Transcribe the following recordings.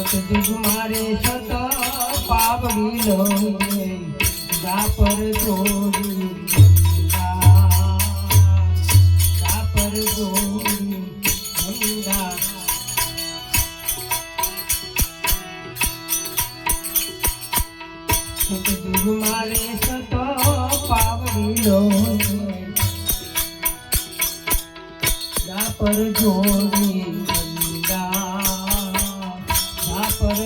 સતયુગ મારે સત પાવડી લો દાપર જોડી દાપર જોડી ગંગા સતજુગ મારે સત પાવડી લો દાપર જોડી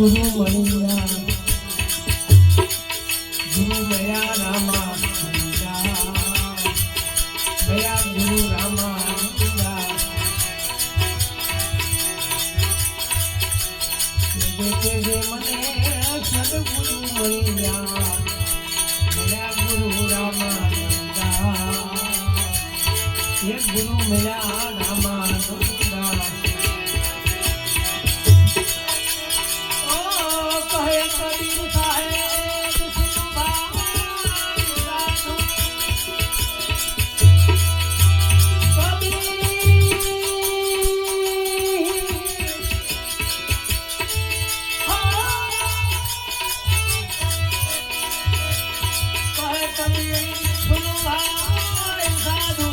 ગુરુ મળ્યા ગુરુ મળ્યા રામા ગુરુ રામા. ગુરુ રામા ગુરુ મળ્યા રામા સાધુ